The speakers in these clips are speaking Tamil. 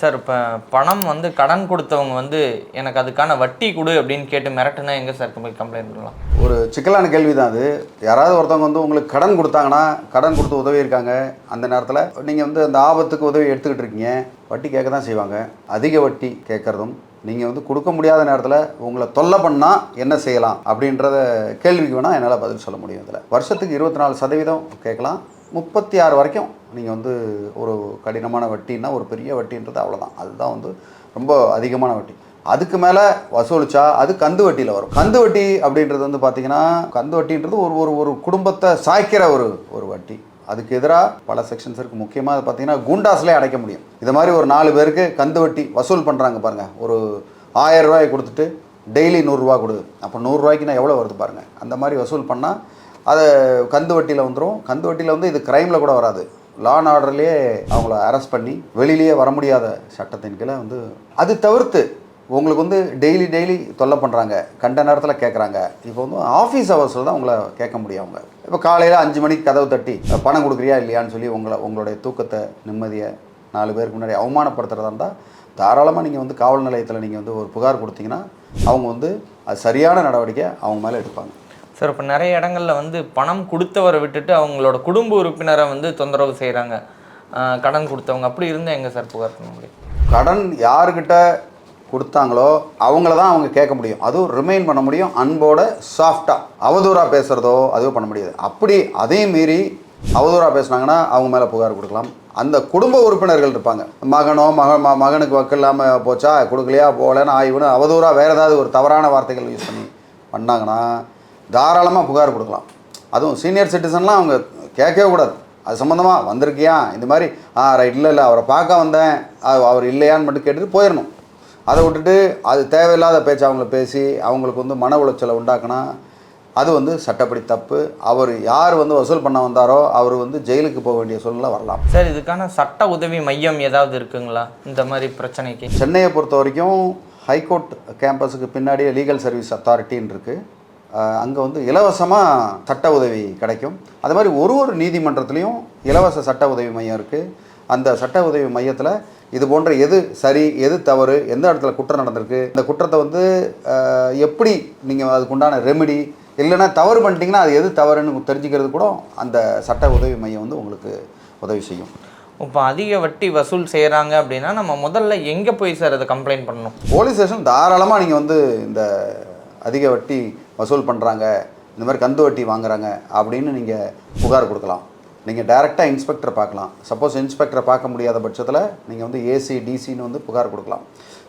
சார் இப்போ பணம் வந்து கடன் கொடுத்தவங்க வந்து எனக்கு அதுக்கான வட்டி கொடு அப்படின்னு கேட்டு மிரட்டுனா எங்கே சார் போய் கம்ப்ளைண்ட் பண்ணலாம்? ஒரு சிக்கலான கேள்வி தான் அது. யாராவது ஒருத்தவங்க வந்து உங்களுக்கு கடன் கொடுத்தாங்கன்னா கடன் கொடுத்து உதவி இருக்காங்க. அந்த நேரத்தில் நீங்கள் வந்து அந்த ஆபத்துக்கு உதவி எடுத்துக்கிட்டு இருக்கீங்க. வட்டி கேட்க தான் செய்வாங்க. அதிக வட்டி கேட்குறதும் நீங்கள் வந்து கொடுக்க முடியாத நேரத்தில் உங்களை தொல்லை பண்ணால் என்ன செய்யலாம் அப்படின்றத கேள்விக்கு வேணால் என்னால் பதில் சொல்ல முடியும் இதில். வருஷத்துக்கு இருபத்தி நாலு சதவீதம் கேட்கலாம். முப்பத்தி ஆறு வரைக்கும் நீங்கள் வந்து ஒரு கடினமான வட்டின்னா ஒரு பெரிய வட்டின்றது அவ்வளோதான். அதுதான் வந்து ரொம்ப அதிகமான வட்டி. அதுக்கு மேலே வசூலிச்சா அது கந்து வட்டியில் வரும். கந்து வட்டி அப்படின்றது வந்து பார்த்திங்கன்னா கந்து வட்டின்றது ஒரு ஒரு ஒரு குடும்பத்தை சாய்க்கிற ஒரு ஒரு வட்டி. அதுக்கு எதிராக பல செக்ஷன்ஸ் இருக்குது முக்கியமாக அது பார்த்தீங்கன்னா குண்டாஸ்லேயே அடைக்க முடியும். இது மாதிரி ஒரு நாலு பேருக்கு கந்து வட்டி வசூல் பண்ணுறாங்க பாருங்கள் ஒரு ஆயிரம் ரூபாய் கொடுத்துட்டு டெய்லி நூறுரூவா கொடு அப்போ நூறுரூவாய்க்கு நான் எவ்வளோ வருது பாருங்கள் அந்த மாதிரி வசூல் பண்ணால் அது கந்து வட்டியில் வந்துடும் கந்து வட்டியில் வந்து இது க்ரைமில் கூட வராது. லா அண்ட் ஆர்டர்லேயே அவங்கள அரெஸ்ட் பண்ணி வெளியிலேயே வர முடியாத சட்டத்தின் கீழே வந்து அது தவிர்த்து உங்களுக்கு வந்து டெய்லி டெய்லி தொல்லை பண்ணுறாங்க கண்ட நேரத்தில் கேட்குறாங்க இப்போ வந்து ஆஃபீஸ் ஹவர்ஸில் தான் உங்களை கேட்க முடியும் அவங்க. இப்போ காலையில் அஞ்சு மணிக்கு கதவு தட்டி பணம் கொடுக்குறியா இல்லையான்னு சொல்லி உங்களை உங்களுடைய தூக்கத்தை நிம்மதியை நாலு பேருக்கு முன்னாடி அவமானப்படுத்துகிறதா இருந்தால் தாராளமாக நீங்கள் வந்து காவல் நிலையத்தில் நீங்கள் வந்து ஒரு புகார் கொடுத்தீங்கன்னா அவங்க வந்து அது சரியான நடவடிக்கை அவங்க மேலே எடுப்பாங்க. சார் இப்போ நிறைய இடங்களில் வந்து பணம் கொடுத்தவரை விட்டுட்டு அவங்களோட குடும்ப உறுப்பினரை வந்து தொந்தரவு செய்கிறாங்க கடன் கொடுத்தவங்க. அப்படி இருந்தால் எங்கே சார் புகார் பண்ண முடியும்? கடன் யாருக்கிட்ட கொடுத்தாங்களோ அவங்கள தான் அவங்க கேட்க முடியும். அதுவும் ரிமைன் பண்ண முடியும். அன்போட சாஃப்டாக அவதூறாக பேசுகிறதோ அதுவும் பண்ண முடியாது. அப்படி அதையும் மீறி அவதூறாக பேசுனாங்கன்னா அவங்க மேலே புகார் கொடுக்கலாம். அந்த குடும்ப உறுப்பினர்கள் இருப்பாங்க. மகனோ மக ம மகனுக்கு வக்கு இல்லாமல் போச்சா கொடுக்கலையா போகலன்னு ஆய்வுன்னு அவதூறாக வேறு ஏதாவது ஒரு தவறான வார்த்தைகள் யூஸ் பண்ணி பண்ணாங்கன்னா தாராளமாக புகார் கொடுக்கலாம். அதுவும் சீனியர் சிட்டிசன்லாம் அவங்க கேட்கவே கூடாது. அது சம்மந்தமாக வந்திருக்கியா? இந்த மாதிரி ஆ ரைட் இல்லை இல்லை அவரை பார்க்க வந்தேன். அவர் இல்லையான்னு மட்டும் கேட்டுட்டு போயிடணும் அதை விட்டுட்டு அது தேவையில்லாத பேச்சு அவங்கள பேசி அவங்களுக்கு வந்து மன உளைச்சலை உண்டாக்குனா அது வந்து சட்டப்படி தப்பு. அவர் யார் வந்து வசூல் பண்ண வந்தாரோ அவர் வந்து ஜெயிலுக்கு போக வேண்டிய சூழ்நிலை வரலாம். சார் இதுக்கான சட்ட உதவி மையம் ஏதாவது இருக்குங்களா? இந்த மாதிரி பிரச்சனைக்கு? சென்னையை பொறுத்த வரைக்கும் ஹைகோர்ட் கேம்பஸுக்கு பின்னாடியே லீகல் சர்வீஸ் அத்தாரிட்டின்னு இருக்குது அங்கே வந்து இலவசமாக சட்ட உதவி கிடைக்கும். அது மாதிரி ஒரு ஒரு நீதிமன்றத்துலேயும் இலவச சட்ட உதவி மையம் இருக்குது அந்த சட்ட உதவி மையத்தில் இது போன்ற எது சரி எது தவறு எந்த இடத்துல குற்றம் நடந்திருக்கு இந்த குற்றத்தை வந்து எப்படி நீங்கள் அதுக்குண்டான ரெமெடி இல்லைன்னா தவறு பண்ணிட்டீங்கன்னா அது எது தவறுன்னு தெரிஞ்சுக்கிறது கூட அந்த சட்ட உதவி மையம் வந்து உங்களுக்கு உதவி செய்யும். இப்போ அதிக வட்டி வசூல் செய்கிறாங்க அப்படின்னா நம்ம முதல்ல எங்கே போய் சார் அதை கம்ப்ளைண்ட் பண்ணணும்? போலீஸ் ஸ்டேஷன் தாராளமாக நீங்கள் வந்து இந்த அதிக வட்டி வசூல் பண்ணுறாங்க இந்த மாதிரி கந்து வட்டி வாங்குறாங்க அப்படின்னு நீங்கள் புகார் கொடுக்கலாம். நீங்கள் டைரெக்டாக இன்ஸ்பெக்டரை பார்க்கலாம். சப்போஸ் இன்ஸ்பெக்டரை பார்க்க முடியாத பட்சத்தில் நீங்கள் வந்து ஏசி டிசின்னு வந்து புகார் கொடுக்கலாம்.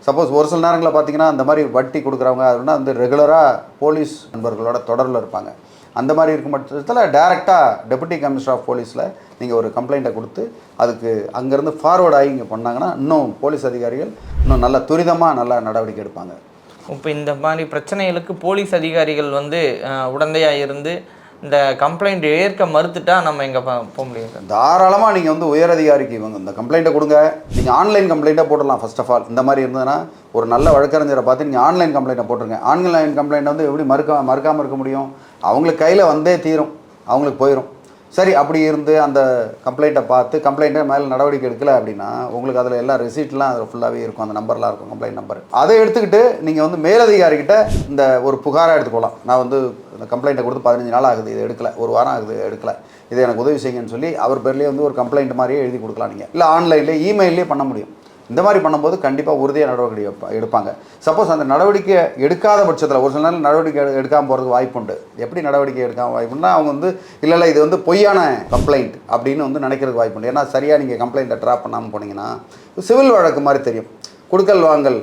சப்போஸ் ஒரு சில நேரங்களில் பார்த்தீங்கன்னா அந்த மாதிரி வட்டி கொடுக்குறவங்க அப்படின்னா வந்து ரெகுலராக போலீஸ் நண்பர்களோட தொடரில் இருப்பாங்க. அந்த மாதிரி இருக்கும் பட்சத்தில் டேரெக்டாக டெபுட்டி கமிஷனர் ஆஃப் போலீஸில் நீங்கள் ஒரு கம்ப்ளைண்ட்டை கொடுத்து அதுக்கு அங்கேருந்து ஃபார்வர்ட் ஆகி இங்கே பண்ணாங்கன்னா இன்னும் போலீஸ் அதிகாரிகள் இன்னும் நல்ல துரிதமாக நல்லா நடவடிக்கை எடுப்பாங்க. இப்போ இந்த மாதிரி பிரச்சனைகளுக்கு போலீஸ் அதிகாரிகள் வந்து உடந்தையாக இருந்து இந்த கம்ப்ளைண்ட் ஏற்க மறுத்துட்டா நம்ம எங்கே போக முடியும் சார் தாராளமாக நீங்கள் வந்து உயரதிகாரிக்கு இவங்க இந்த கம்ப்ளைண்ட்டை கொடுங்க. நீங்கள் ஆன்லைன் கம்ப்ளைண்ட்டாக போடலாம் ஃபர்ஸ்ட் ஆஃப் ஆல் இந்த மாதிரி இருந்ததுன்னா ஒரு நல்ல வழக்கறிஞரை பார்த்து நீங்கள் ஆன்லைன் கம்ப்ளைண்ட்டை போட்டுருங்க. ஆன்லைன் கம்ப்ளைண்ட் வந்து எப்படி மறுக்க மறுக்காமல் இருக்க முடியும்? அவங்களுக்கு கையில் வந்தே தீரும். அவங்களுக்கு போயிடும் சரி அப்படி இருந்து அந்த கம்ப்ளைண்ட்டை பார்த்து கம்ப்ளைண்ட்டை மேலே நடவடிக்கை எடுக்கல அப்படின்னா உங்களுக்கு அதில் எல்லா ரெசிப்ட்லாம் அதில் ஃபுல்லாகவே இருக்கும். அந்த நம்பர்லாம் இருக்கும் கம்ப்ளைண்ட் நம்பர் அதை எடுத்துக்கிட்டு நீங்கள் வந்து மேலதிகாரிகிட்ட இந்த ஒரு புகாராக எடுத்துக்கோலாம் நான் வந்து இந்த கம்ப்ளைண்ட்டை கொடுத்து பதினஞ்சு நாள் ஆகுது இது எடுக்கல. ஒரு வாரம் ஆகுது எடுக்கல. இது எனக்கு உதவி செய்யுங்கன்னு சொல்லி அவர் பேர்லேயே வந்து ஒரு கம்ப்ளைண்ட் மாதிரியே எழுதி கொடுக்கலாம் நீங்கள் இல்லை ஆன்லைன்லேயே இமெயிலே பண்ண முடியும். இந்த மாதிரி பண்ணும்போது கண்டிப்பாக உறுதியாக நடவடிக்கை எடுப்பாங்க. சப்போஸ் அந்த நடவடிக்கை எடுக்காத பட்சத்தில் ஒரு சில நேரம் நடவடிக்கை எடுக்காமல் போகிறதுக்கு வாய்ப்புண்டு எப்படி நடவடிக்கை எடுக்காமல் வாய்ப்புன்னா அவங்க வந்து இல்லை இல்லை இது வந்து பொய்யான கம்ப்ளைண்ட் அப்படின்னு வந்து நினைக்கிறதுக்கு வாய்ப்புண்டு ஏன்னா சரியாக நீங்கள் கம்ப்ளைண்ட்டை ட்ராப் பண்ணாமல் போனீங்கன்னா சிவில் வழக்கு மாதிரி தெரியும். கொடுக்கல் வாங்கல்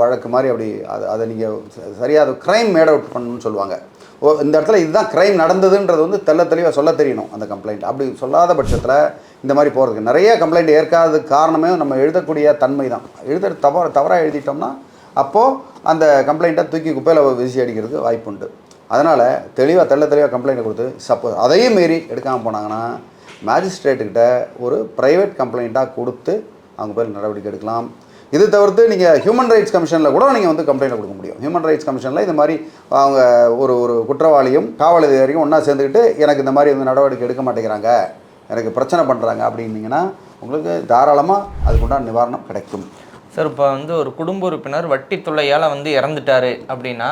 வழக்கு மாதிரி அப்படி அது அதை நீங்கள் சரியாக அது க்ரைம் மேட் அவுட் பண்ணணும்னு சொல்லுவாங்க. ஓ இந்த இடத்துல இதுதான் க்ரைம் நடந்ததுன்றது வந்து தெள்ள தெளிவாக சொல்ல தெரியணும் அந்த கம்ப்ளைண்ட் அப்படி சொல்லாத பட்சத்தில் இந்த மாதிரி போகிறதுக்கு நிறைய கம்ப்ளைண்ட் ஏற்காத காரணமே நம்ம எழுதக்கூடிய தன்மை தான் எழுத தவற தவறாக எழுதிட்டோம்னா அப்போது அந்த கம்ப்ளைண்ட்டை தூக்கி குப்பையில் விசி அடிக்கிறதுக்கு வாய்ப்புண்டு அதனால் தெளிவாக தெள்ள தெளிவாக கம்ப்ளைண்ட் கொடுத்து சப்போஸ் அதையும் மீறி எடுக்காமல் போனாங்கன்னா மேஜிஸ்ட்ரேட்டுக்கிட்ட ஒரு ப்ரைவேட் கம்ப்ளைண்ட்டாக கொடுத்து அவங்க பேர் நடவடிக்கை எடுக்கலாம். இது தவிர்த்து நீங்கள் ஹியூமன் ரைட்ஸ் கமிஷனில் கூட நீங்கள் வந்து கம்ப்ளைண்ட் கொடுக்க முடியும். ஹியூமன் ரைட்ஸ் கமிஷனில் இந்த மாதிரி அவங்க ஒரு ஒரு குற்றவாளியும் காவல் அதிகாரியும் ஒன்றா சேர்ந்துக்கிட்டு எனக்கு இந்த மாதிரி வந்து நடவடிக்கை எடுக்க மாட்டேங்கிறாங்க. எனக்கு பிரச்சனை பண்ணுறாங்க அப்படின்னீங்கன்னா உங்களுக்கு தாராளமாக அதுக்குண்டான நிவாரணம் கிடைக்கும். சார் இப்போ வந்து ஒரு குடும்ப உறுப்பினர் வட்டி தொல்லையால் வந்து இறந்துட்டாரு அப்படின்னா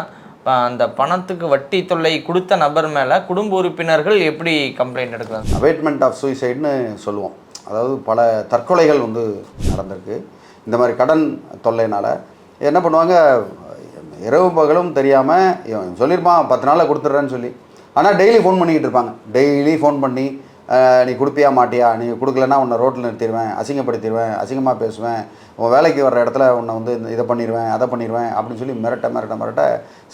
அந்த பணத்துக்கு வட்டி தொல்லை கொடுத்த நபர் மேலே குடும்ப உறுப்பினர்கள் எப்படி கம்ப்ளைண்ட் எடுக்கலாம்? அவைட்மெண்ட் ஆஃப் சூசைட்னு சொல்லுவோம். அதாவது பல தற்கொலைகள் வந்து நடந்திருக்கு. இந்த மாதிரி கடன் தொல்லைனால் என்ன பண்ணுவாங்க இரவு பகலும் தெரியாமல் இவன் சொல்லியிருப்பான் பத்து நாளில் கொடுத்துட்றேன்னு சொல்லி. ஆனால் டெய்லி ஃபோன் பண்ணிக்கிட்டு இருப்பாங்க. டெய்லி ஃபோன் பண்ணி நீ கொடுப்பியா மாட்டியா? நீ கொடுக்கலன்னா உன்னை ரோட்டில் நிறுத்திடுவேன் அசிங்கப்படுத்திடுவேன் அசிங்கமாக பேசுவேன். உன் வேலைக்கு வர்ற இடத்துல உன்னை வந்து இதை பண்ணிடுவேன் அதை பண்ணிடுவேன் அப்படின்னு சொல்லி மிரட்ட மிரட்ட மிரட்ட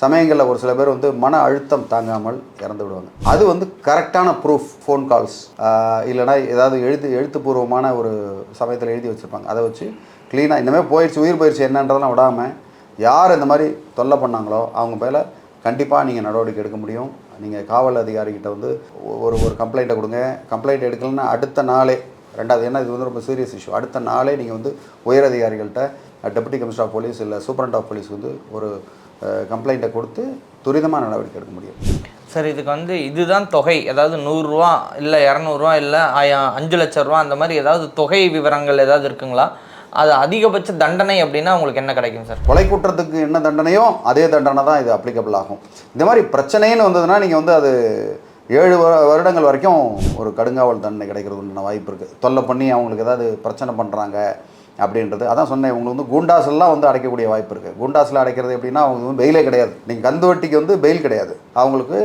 சமயங்களில் ஒரு சில பேர் வந்து மன அழுத்தம் தாங்காமல் இறந்து விடுவாங்க. அது வந்து கரெக்டான ப்ரூஃப் ஃபோன் கால்ஸ் இல்லைனா ஏதாவது எழுத்து எழுத்துப்பூர்வமான ஒரு சமயத்தில் எழுதி வச்சுருப்பாங்க. அதை வச்சு க்ளீனாக இந்தமாதிரி போயிடுச்சு உயிர் போயிடுச்சு என்னன்றதெல்லாம் விடாமல் யார் இந்த மாதிரி தொல்லை பண்ணாங்களோ அவங்க பேரில் கண்டிப்பாக நீங்கள் நடவடிக்கை எடுக்க முடியும். நீங்கள் காவல் அதிகாரிகிட்ட வந்து ஒரு ஒரு கம்ப்ளைண்ட்டை கொடுங்க. கம்ப்ளைண்ட் எடுக்கலைன்னா அடுத்த நாளே ரெண்டாவது ஏன்னா இது வந்து ரொம்ப சீரியஸ் இஷ்யூ அடுத்த நாளே நீங்கள் வந்து உயர் அதிகாரிகள்கிட்ட டெபுட்டி கமிஷனர் ஆஃப் போலீஸ் இல்லை சூப்பரண்ட் ஆஃப் போலீஸ் வந்து ஒரு கம்ப்ளைண்ட்டை கொடுத்து துரிதமாக நடவடிக்கை எடுக்க முடியும். சார் இதுக்கு வந்து இதுதான் தொகை. ஏதாவது நூறுரூவா இல்லை இரநூறுவா இல்லை ஆயா- அஞ்சு லட்ச ரூபா அந்த மாதிரி ஏதாவது தொகை விவரங்கள் ஏதாவது இருக்குங்களா? அது அதிகபட்ச தண்டனை அப்படின்னா உங்களுக்கு என்ன கிடைக்கும் சார்? கொலை குற்றத்துக்கு என்ன தண்டனையோ அதே தண்டனை தான் இது அப்ளிகபிள் ஆகும். இந்த மாதிரி பிரச்சனைன்னு வந்ததுன்னா நீங்கள் வந்து அது ஏழு வருடங்கள் வரைக்கும் ஒரு கடுங்காவல் தண்டனை கிடைக்கிறது உண்டான வாய்ப்பு இருக்குது தொல்லை பண்ணி அவங்களுக்கு ஏதாவது பிரச்சனை பண்ணுறாங்க அப்படின்றது. அதான் சொன்னேன் உங்களுக்கு வந்து குண்டாஸ்லாம் வந்து அடைக்கக்கூடிய வாய்ப்பு இருக்குது குண்டாஸில் அடைக்கிறது எப்படின்னா அவங்க வந்து பெயிலே கிடையாது. நீங்கள் கந்து வட்டிக்கு வந்து பெயில் கிடையாது. அவங்களுக்கு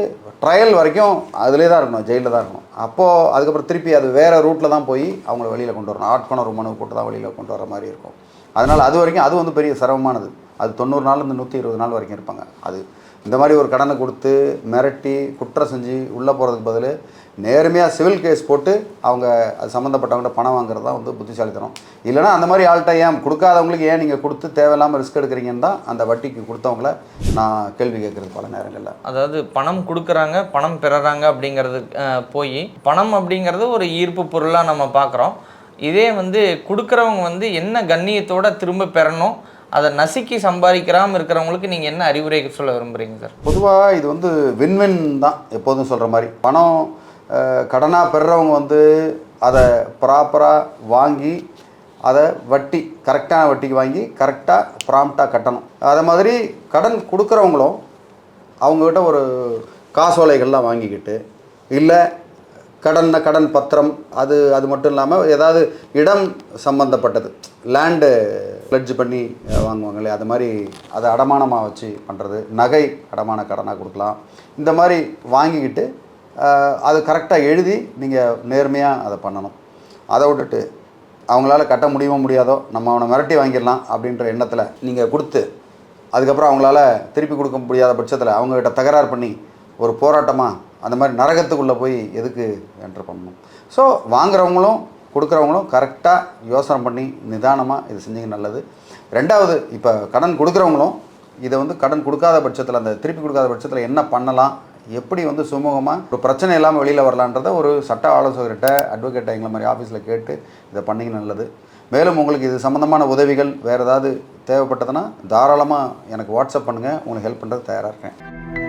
ட்ரையல் வரைக்கும் அதிலே தான் இருக்கணும் ஜெயிலில் தான் இருக்கணும். அப்போது அதுக்கப்புறம் திருப்பி அது வேறு ரூட்டில் தான் போய் அவங்கள வெளியில் கொண்டு வரணும். ஆட்கொணர் மனு போட்டு தான் வெளியில் கொண்டு வர மாதிரி இருக்கும். அதனால் அது வரைக்கும் அது வந்து பெரிய சிரமமானது. அது தொண்ணூறு நாள்லேருந்து நூற்றி இருபது நாள் வரைக்கும் இருப்பாங்க. அது இந்த மாதிரி ஒரு கடனை கொடுத்து மிரட்டி குற்றம் செஞ்சு உள்ளே போகிறதுக்கு பதில் நேர்மையாக சிவில் கேஸ் போட்டு அவங்க அது சம்மந்தப்பட்டவங்கள்ட்ட பணம் வாங்குறது தான் வந்து புத்திசாலித்தனம். இல்லைனா அந்த மாதிரி ஆள்கிட்ட ஏன் கொடுக்காதவங்களுக்கு ஏன் நீங்கள் கொடுத்து தேவையில்லாமல் ரிஸ்க் எடுக்கிறீங்கன்னு தான் அந்த வட்டிக்கு கொடுத்தவங்கள நான் கேள்வி கேட்குறது பல நேரங்களில். அதாவது பணம் கொடுக்குறாங்க பணம் பெறுறாங்க அப்படிங்கிறது போய் பணம் அப்படிங்கிறது ஒரு ஈர்ப்பு பொருளாக நம்ம பார்க்குறோம் இதே வந்து கொடுக்குறவங்க வந்து என்ன கண்ணியத்தோட திரும்ப பெறணும் அதை நசுக்கி சம்பாதிக்கிறாம இருக்கிறவங்களுக்கு நீங்கள் என்ன அறிவுரை சொல்ல விரும்புகிறீங்க சார்? பொதுவாக இது வந்து வின்வின் தான் எப்போதும் சொல்கிற மாதிரி. பணம் கடனாக பெறுறவங்க வந்து அதை ப்ராப்பராக வாங்கி அதை வட்டி கரெக்டான வட்டிக்கு வாங்கி கரெக்டாக ப்ராம்ப்டாக கட்டணும். அதே மாதிரி கடன் கொடுக்குறவங்களும் அவங்கக்கிட்ட ஒரு காசோலைகள்லாம் வாங்கிக்கிட்டு இல்லை கடன் கடன் பத்திரம் அது அது மட்டும் இல்லாமல் ஏதாவது இடம் சம்மந்தப்பட்டது லேண்டு பிளட்ஜ் பண்ணி வாங்குவாங்களே வாங்குவாங்க இல்லையா? அது மாதிரி அதை அடமானமாக வச்சு பண்ணுறது நகை அடமான கடனாக கொடுக்கலாம். இந்த மாதிரி வாங்கிக்கிட்டு அது கரெக்டாக எழுதி நீங்கள் நேர்மையாக அதை பண்ணணும். அதை விட்டுட்டு அவங்களால கட்ட முடியுமோ முடியாதோ நம்ம அவனை மிரட்டி வாங்கிடலாம் அப்படின்ற எண்ணத்தில் நீங்கள் கொடுத்து அதுக்கப்புறம் அவங்களால திருப்பி கொடுக்க முடியாத பட்சத்தில் அவங்ககிட்ட தகராறு பண்ணி ஒரு போராட்டமாக அந்த மாதிரி நரகத்துக்குள்ளே போய் எதுக்கு என்ட்ரு பண்ணணும். ஸோ வாங்குறவங்களும் கொடுக்குறவங்களும் கரெக்டாக யோசனை பண்ணி நிதானமாக இது செஞ்சீங்க நல்லது. ரெண்டாவது இப்போ கடன் கொடுக்குறவங்களும் இதை வந்து கடன் கொடுக்காத பட்சத்தில் அந்த திருப்பி கொடுக்காத பட்சத்தில் என்ன பண்ணலாம் எப்படி வந்து சுமூகமாக ஒரு பிரச்சனை இல்லாமல் வெளியில் வரலான்றத ஒரு சட்ட ஆலோசகர்கிட்ட அட்வொகேட்டை எங்களை மாதிரி ஆஃபீஸில் கேட்டு இதை பண்ணிங்க நல்லது. மேலும் உங்களுக்கு இது சம்மந்தமான உதவிகள் வேறு ஏதாவது தேவைப்பட்டதுன்னா தாராளமாக எனக்கு வாட்ஸ்அப் பண்ணுங்கள் உங்களுக்கு ஹெல்ப் பண்ணுறது தயாராக இருக்கேன்.